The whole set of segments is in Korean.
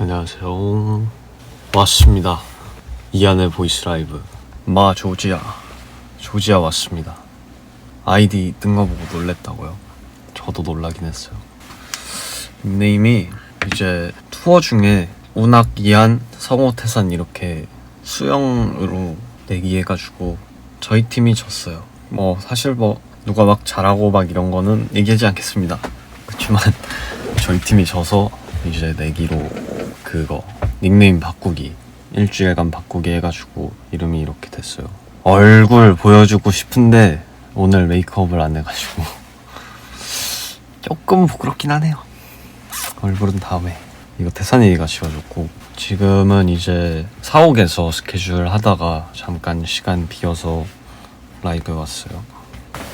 안녕하세요. 왔습니다. 이안의 보이스 라이브. 마 조지아. 조지아 왔습니다. 아이디 뜬 거 보고 놀랬다고요. 저도 놀라긴 했어요. 닉네임이 이제 투어 중에 운학, 이안, 성호, 태산 이렇게 수영으로 내기해가지고 저희 팀이 졌어요. 뭐 사실 뭐 누가 막 잘하고 막 이런 거는 얘기하지 않겠습니다. 그렇지만 저희 팀이 져서 이제 내기로 그거 닉네임 바꾸기 일주일간 바꾸기 해가지고 이름이 이렇게 됐어요. 얼굴 보여주고 싶은데 오늘 메이크업을 안 해가지고 조금 부끄럽긴 하네요. 얼굴은 다음에 이거 태산이가 지워줬고 지금은 이제 사옥에서 스케줄 하다가 잠깐 시간 비어서 라이브에 왔어요.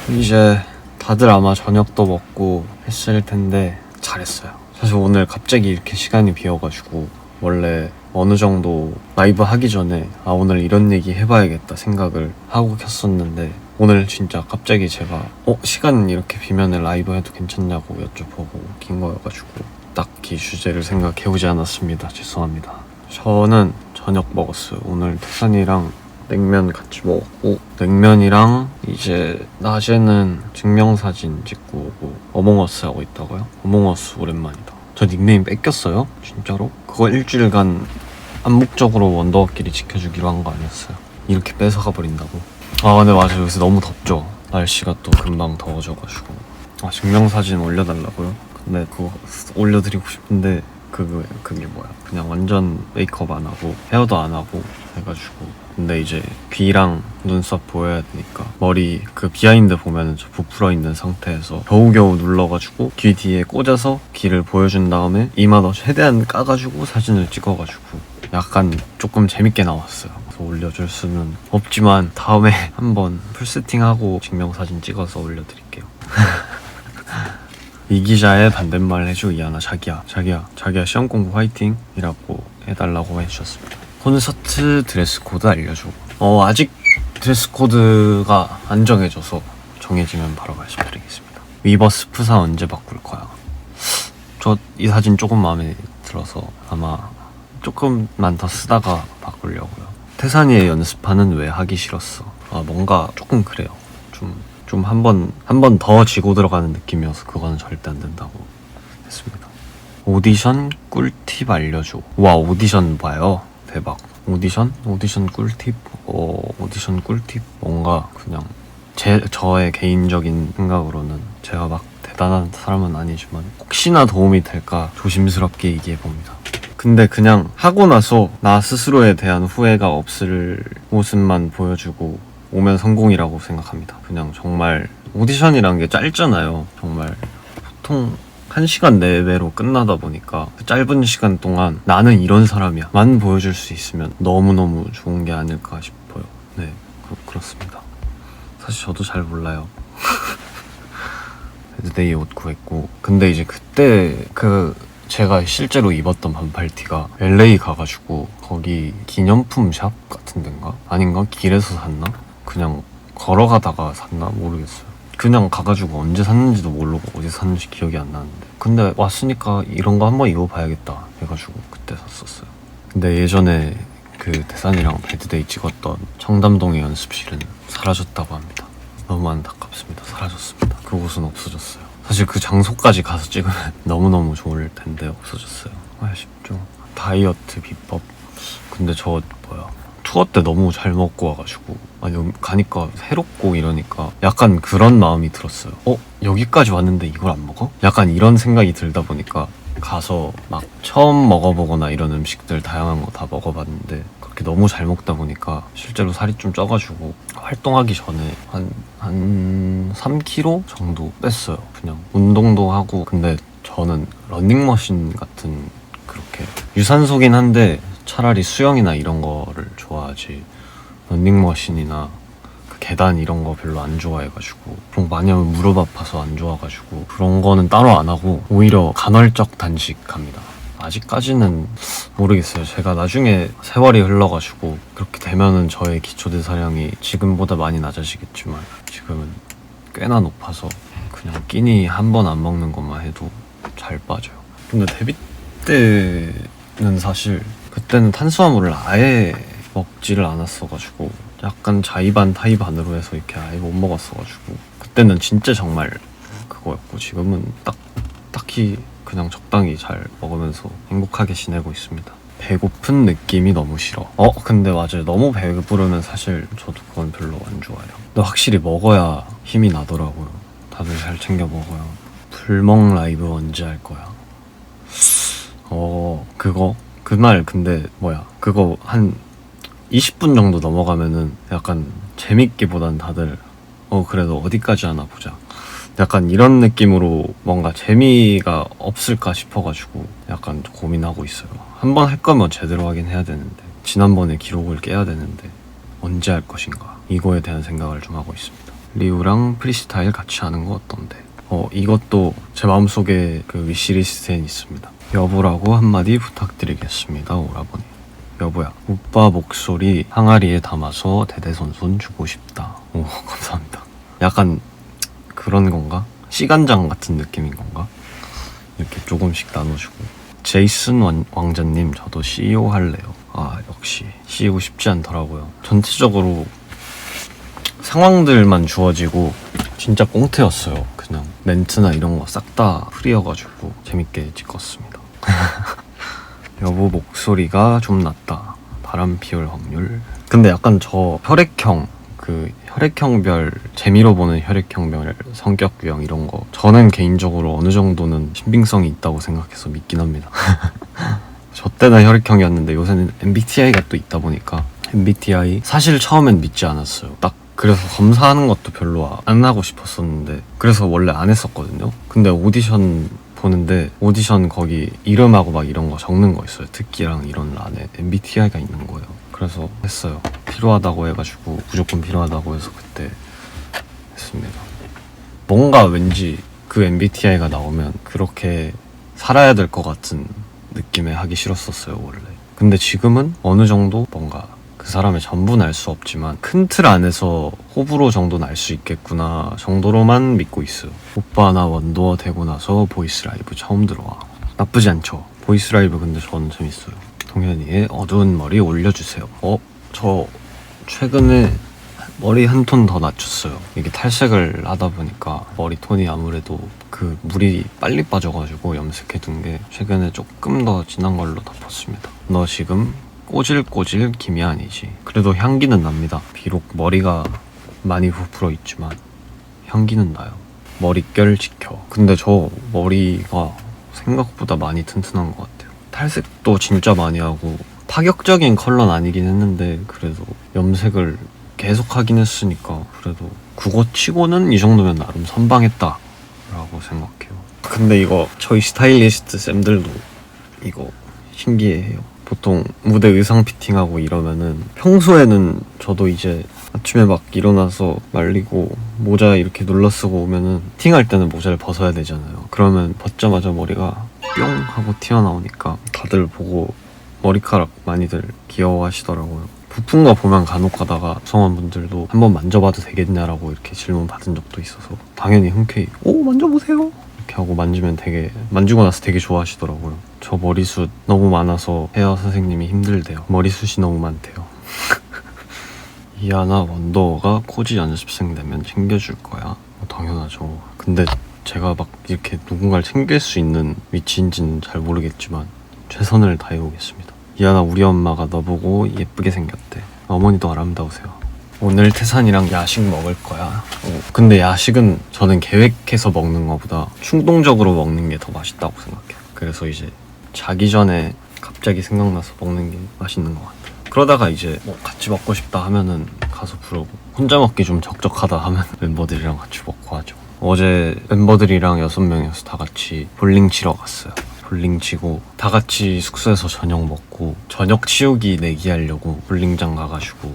이제 다들 아마 저녁도 먹고 했을 텐데 잘했어요. 사실 오늘 갑자기 이렇게 시간이 비어가지고 원래 어느 정도 라이브 하기 전에 아 오늘 이런 얘기 해봐야겠다 생각을 하고 켰었는데 오늘 진짜 갑자기 제가 어 시간 이렇게 비면은 라이브 해도 괜찮냐고 여쭤보고 긴 거여가지고 딱히 주제를 생각해오지 않았습니다. 죄송합니다. 저는 저녁 먹었어요. 오늘 태산이랑 냉면 같이 먹었고 냉면이랑 이제 낮에는 증명사진 찍고 오고 어몽어스 하고 있다고요? 어몽어스 오랜만이다. 저 닉네임 뺏겼어요? 진짜로? 그거 일주일간 암묵적으로 원더워끼리 지켜주기로 한 거 아니었어요? 이렇게 뺏어가 버린다고? 아 근데 맞아 요새 너무 덥죠? 날씨가 또 금방 더워져가지고 아 증명사진 올려달라고요? 근데 그거 올려드리고 싶은데 그거 그게 뭐야 그냥 완전 메이크업 안 하고 헤어도 안 하고 해가지고 근데 이제 귀랑 눈썹 보여야 되니까 머리 그 비하인드 보면은 저 부풀어 있는 상태에서 겨우겨우 눌러가지고 귀 뒤에 꽂아서 귀를 보여준 다음에 이마도 최대한 까가지고 사진을 찍어가지고 약간 조금 재밌게 나왔어요. 그래서 올려줄 수는 없지만 다음에 한번 풀 세팅하고 증명사진 찍어서 올려드릴게요. 이 기자의 반대말 해줘 이하나. 자기야 자기야 자기야 시험 공부 화이팅 이라고 해달라고 해주셨습니다. 콘서트 드레스 코드 알려줘 어 아직 드레스 코드가 안 정해져서 정해지면 바로 말씀드리겠습니다. 위버스 프사 언제 바꿀 거야? 저 이 사진 조금 마음에 들어서 아마 조금만 더 쓰다가 바꾸려고요. 태산이의 연습하는 왜 하기 싫었어? 아 뭔가 조금 그래요. 좀 좀 한 번 한 번 더 지고 들어가는 느낌이어서 그거는 절대 안 된다고 했습니다. 오디션 꿀팁 알려줘. 와 오디션 봐요. 대박. 오디션? 오디션 꿀팁? 어 오디션 꿀팁? 뭔가 그냥 제 저의 개인적인 생각으로는 제가 막 대단한 사람은 아니지만 혹시나 도움이 될까 조심스럽게 얘기해 봅니다. 근데 그냥 하고 나서 나 스스로에 대한 후회가 없을 모습만 보여주고 오면 성공이라고 생각합니다. 그냥 정말 오디션이란 게 짧잖아요. 정말 보통 한 시간 내외로 끝나다 보니까 그 짧은 시간 동안 나는 이런 사람이야 만 보여줄 수 있으면 너무너무 좋은 게 아닐까 싶어요. 네, 그, 그렇습니다. 사실 저도 잘 몰라요. 헤드데이 옷 구했고 근데 이제 그때 그 제가 실제로 입었던 반팔티가 LA 가가지고 거기 기념품 샵 같은 데인가? 아닌가? 길에서 샀나? 그냥 걸어가다가 샀나? 모르겠어요. 그냥 가가지고 언제 샀는지도 모르고 어디서 샀는지 기억이 안 나는데 근데 왔으니까 이런 거 한번 입어봐야겠다 해가지고 그때 샀었어요. 근데 예전에 그 대산이랑 배드데이 찍었던 청담동의 연습실은 사라졌다고 합니다. 너무 안타깝습니다. 사라졌습니다. 그곳은 없어졌어요. 사실 그 장소까지 가서 찍으면 너무너무 좋을 텐데 없어졌어요. 아쉽죠. 다이어트 비법. 근데 저 뭐야 투어 때 너무 잘 먹고 와가지고 아니 음, 가니까 새롭고 이러니까 약간 그런 마음이 들었어요. 어 여기까지 왔는데 이걸 안 먹어? 약간 이런 생각이 들다 보니까 가서 막 처음 먹어보거나 이런 음식들 다양한 거 다 먹어봤는데 그렇게 너무 잘 먹다 보니까 실제로 살이 좀 쪄가지고 활동하기 전에 한, 한 3kg 정도 뺐어요. 그냥 운동도 하고 근데 저는 런닝머신 같은 그렇게 유산소긴 한데 차라리 수영이나 이런 거를 좋아하지 런닝머신이나 그 계단 이런 거 별로 안 좋아해가지고 그런 거 많이 하면 무릎 아파서 안 좋아가지고 그런 거는 따로 안 하고 오히려 간헐적 단식합니다. 아직까지는 모르겠어요. 제가 나중에 세월이 흘러가지고 그렇게 되면은 저의 기초대사량이 지금보다 많이 낮아지겠지만 지금은 꽤나 높아서 그냥 끼니 한 번 안 먹는 것만 해도 잘 빠져요. 근데 데뷔 때 그때는 사실 그때는 탄수화물을 아예 먹지를 않았어가지고 약간 자의반 타의반으로 해서 이렇게 아예 못 먹었어가지고 그때는 진짜 정말 그거였고 지금은 딱 딱히 그냥 적당히 잘 먹으면서 행복하게 지내고 있습니다. 배고픈 느낌이 너무 싫어. 어, 근데 맞아요. 너무 배부르면 사실 저도 그건 별로 안 좋아해요. 근데 확실히 먹어야 힘이 나더라고요. 다들 잘 챙겨 먹어요. 불멍 라이브 언제 할 거야? 어, 그거? 그날 근데 뭐야. 그거 한 20분 정도 넘어가면은 약간 재밌기보단 다들 어, 그래도 어디까지 하나 보자. 약간 이런 느낌으로 뭔가 재미가 없을까 싶어가지고 약간 고민하고 있어요. 한 번 할 거면 제대로 하긴 해야 되는데 지난번에 기록을 깨야 되는데 언제 할 것인가 이거에 대한 생각을 좀 하고 있습니다. 리우랑 프리스타일 같이 하는 거 어떤데? 어 이것도 제 마음속에 그 위시리스트에 있습니다. 여보라고 한마디 부탁드리겠습니다. 오라버니. 여보야, 오빠 목소리 항아리에 담아서 대대손손 주고 싶다. 오, 감사합니다. 약간 그런 건가? 시간장 같은 느낌인 건가? 이렇게 조금씩 나눠주고. 제이슨 왕- 왕자님, 저도 CEO 할래요. 아, 역시 CEO 쉽지 않더라고요. 전체적으로 상황들만 주어지고 진짜 꽁트였어요. 그냥 멘트나 이런 거 싹 다 프리여가지고 재밌게 찍었습니다. 여보 목소리가 좀 낮다. 바람 피울 확률. 근데 약간 저 혈액형 그 혈액형별 재미로 보는 혈액형별 성격 유형 이런 거 저는 개인적으로 어느 정도는 신빙성이 있다고 생각해서 믿긴 합니다. 저 때는 혈액형이었는데 요새는 MBTI가 또 있다 보니까 MBTI 사실 처음엔 믿지 않았어요. 딱 그래서 검사하는 것도 별로 안 하고 싶었었는데 그래서 원래 안 했었거든요. 근데 오디션 보는데 오디션 거기 이름하고 막 이런 거 적는 거 있어요. 특기랑 이런 란에 MBTI가 있는 거예요. 그래서 했어요. 필요하다고 해가지고 무조건 필요하다고 해서 그때 했습니다. 뭔가 왠지 그 MBTI가 나오면 그렇게 살아야 될 것 같은 느낌에 하기 싫었었어요 원래. 근데 지금은 어느 정도 뭔가 그 사람의 전부는 알 수 없지만 큰 틀 안에서 호불호 정도는 알 수 있겠구나 정도로만 믿고 있어요. 오빠 나 원도어 되고 나서 보이스 라이브 처음 들어와. 나쁘지 않죠. 보이스 라이브 근데 저는 재밌어요. 동현이의 어두운 머리 올려주세요. 어? 저 최근에 머리 한 톤 더 낮췄어요. 이게 탈색을 하다 보니까 머리 톤이 아무래도 그 물이 빨리 빠져가지고 염색해둔 게 최근에 조금 더 진한 걸로 덮었습니다. 너 지금 꼬질꼬질 김이 아니지. 그래도 향기는 납니다. 비록 머리가 많이 부풀어 있지만 향기는 나요. 머릿결 지켜. 근데 저 머리가 생각보다 많이 튼튼한 것 같아요. 탈색도 진짜 많이 하고 파격적인 컬러는 아니긴 했는데 그래도 염색을 계속 하긴 했으니까 그래도 그거 치고는 이 정도면 나름 선방했다 라고 생각해요 근데 이거 저희 스타일리스트 쌤들도 이거 신기해해요 보통 무대 의상 피팅하고 이러면은 평소에는 저도 이제 아침에 막 일어나서 말리고 모자 이렇게 눌러 쓰고 오면은 피팅할 때는 모자를 벗어야 되잖아요 그러면 벗자마자 머리가 뿅 하고 튀어나오니까 다들 보고 머리카락 많이들 귀여워하시더라고요. 거 보면 간혹 가다가 성원분들도 한번 만져봐도 되겠냐라고 이렇게 질문 받은 적도 있어서 당연히 흔쾌히 오 만져보세요 이렇게 하고 만지면 되게 만지고 나서 되게 좋아하시더라고요. 저 머리숱 너무 많아서 헤어 선생님이 힘들대요. 머리숱이 너무 많대요. 이하나 원더가 코지 연습생 되면 챙겨줄 거야. 어, 당연하죠. 근데 제가 막 이렇게 누군가를 챙길 수 있는 위치인지는 잘 모르겠지만 최선을 다해보겠습니다. 이하나 우리 엄마가 너 보고 예쁘게 생겼대. 어머니도 아름다우세요. 오늘 태산이랑 야식 먹을 거야. 어, 근데 야식은 저는 계획해서 먹는 것보다 충동적으로 먹는 게 더 맛있다고 생각해요. 그래서 이제 자기 전에 갑자기 생각나서 먹는 게 맛있는 것 같아요. 그러다가 이제 뭐 같이 먹고 싶다 하면은 가서 부르고 혼자 먹기 좀 적적하다 하면 멤버들이랑 같이 먹고 하죠. 어제 멤버들이랑 여섯 명이서 다 같이 볼링 치러 갔어요. 볼링 치고 다 같이 숙소에서 저녁 먹고 저녁 치우기 내기 하려고 볼링장 가가지고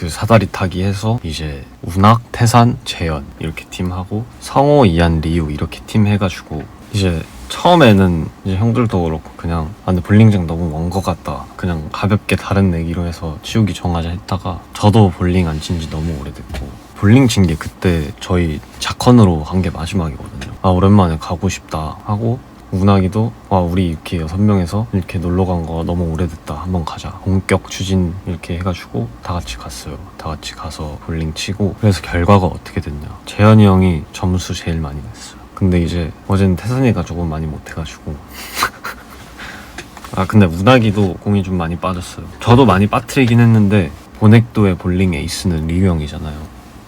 그 사다리 타기 해서 이제 운학, 태산, 재현 이렇게 팀하고 성호, 이한, 리우 이렇게 팀 해가지고 이제 처음에는 이제 형들도 그렇고 그냥 아 근데 볼링장 너무 먼 것 같다. 그냥 가볍게 다른 내기로 해서 치우기 정하자 했다가 저도 볼링 안 친 지 너무 오래됐고 볼링 친 게 그때 저희 자컨으로 간게 마지막이거든요. 아 오랜만에 가고 싶다 하고 운하기도 와 우리 이렇게 여섯 명에서 이렇게 놀러 간 거 너무 오래됐다. 한번 가자. 본격 추진 이렇게 해가지고 다 같이 갔어요. 다 같이 가서 볼링 치고 그래서 결과가 어떻게 됐냐. 재현이 형이 점수 제일 많이 냈어요. 근데 이제 어제는 태산이가 조금 많이 못해가지고. 아 근데 운하기도 공이 좀 많이 빠졌어요. 저도 많이 빠뜨리긴 했는데 보넥도의 볼링 에이스는 리우 형이잖아요.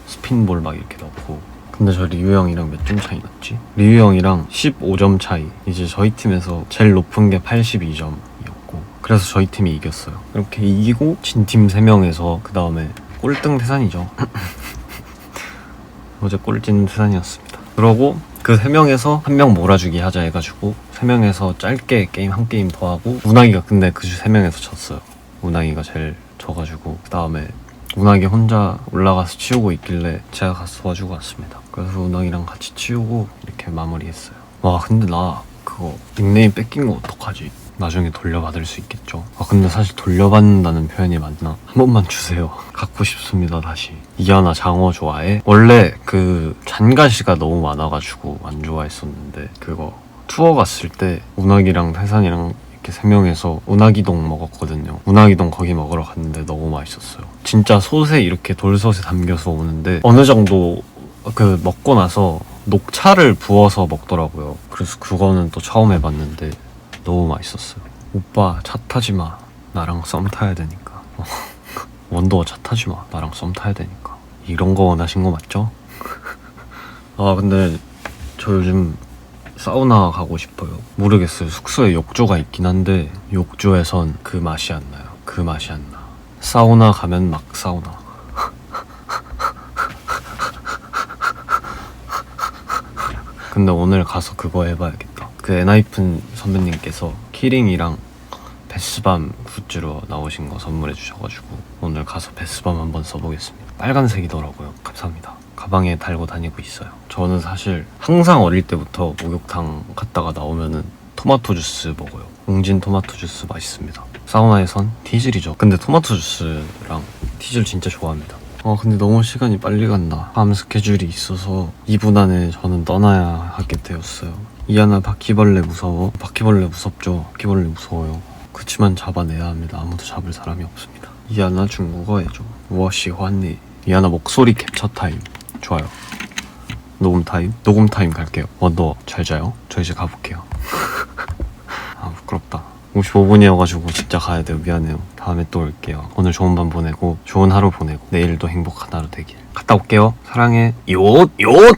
스핀볼 막 이렇게 넣고 근데 저 리우 형이랑 몇 점 차이 났지? 리우 형이랑 15점 차이. 이제 저희 팀에서 제일 높은 게 82점 이었고 그래서 저희 팀이 이겼어요. 이렇게 이기고 진 팀 3명에서 그 다음에 꼴등 태산이죠. 어제 꼴찌는 태산이었습니다. 그러고 그 3명에서 한 명 몰아주기 하자 해가지고 3명에서 짧게 게임 한 게임 더 하고 운항이가 근데 그 3명에서 졌어요. 운항이가 제일 져가지고 그 다음에 운항이 혼자 올라가서 치우고 있길래 제가 가서 도와주고 왔습니다 그래서 운항이랑 같이 치우고 이렇게 마무리했어요 와 근데 나 그거 닉네임 뺏긴 거 어떡하지? 나중에 돌려받을 수 있겠죠. 아 근데 사실 돌려받는다는 표현이 맞나? 한 번만 주세요. 갖고 싶습니다 다시. 이하나 장어 좋아해? 원래 그 잔가시가 너무 많아가지고 안 좋아했었는데 그거 투어 갔을 때 운학이랑 태산이랑 이렇게 세 명에서 운하기동 먹었거든요. 운하기동 거기 먹으러 갔는데 너무 맛있었어요. 진짜 솥에 이렇게 돌솥에 담겨서 오는데 어느 정도 그 먹고 나서 녹차를 부어서 먹더라고요. 그래서 그거는 또 처음 해봤는데 너무 맛있었어요. 오빠 차 타지 마. 나랑 썸 타야 되니까. 원더 차 타지 마. 나랑 썸 타야 되니까. 이런 거 원하신 거 맞죠? 아 근데 저 요즘 사우나 가고 싶어요. 모르겠어요. 숙소에 욕조가 있긴 한데 욕조에선 그 맛이 안 나요. 그 맛이 안 나. 사우나 가면 막 사우나. 근데 오늘 가서 그거 해봐야겠다. 그 엔하이픈 선배님께서 키링이랑 베스밤 굿즈로 나오신 거 선물해 주셔가지고 오늘 가서 베스밤 한번 써보겠습니다. 빨간색이더라고요. 감사합니다. 가방에 달고 다니고 있어요. 저는 사실 항상 어릴 때부터 목욕탕 갔다가 나오면은 토마토 주스 먹어요. 웅진 토마토 주스 맛있습니다. 사우나에선 티즐이죠. 근데 토마토 주스랑 티즐 진짜 좋아합니다. 어 근데 너무 시간이 빨리 간다. 다음 스케줄이 있어서 2분 안에 저는 떠나야 하게 되었어요. 이하나 바퀴벌레 무서워? 바퀴벌레 무섭죠. 바퀴벌레 무서워요. 그치만 잡아내야 합니다. 아무도 잡을 사람이 없습니다. 이하나 중국어 해줘. 워시 환니. 이하나 목소리 캡처 타임. 좋아요. 녹음 타임? 녹음 타임 갈게요. 원더 잘 자요. 저 이제 가볼게요. 아 부끄럽다. 55분이어가지고 진짜 가야 돼요. 미안해요. 다음에 또 올게요. 오늘 좋은 밤 보내고 좋은 하루 보내고 내일도 행복한 하루 되길. 갔다 올게요. 사랑해. 요! 요!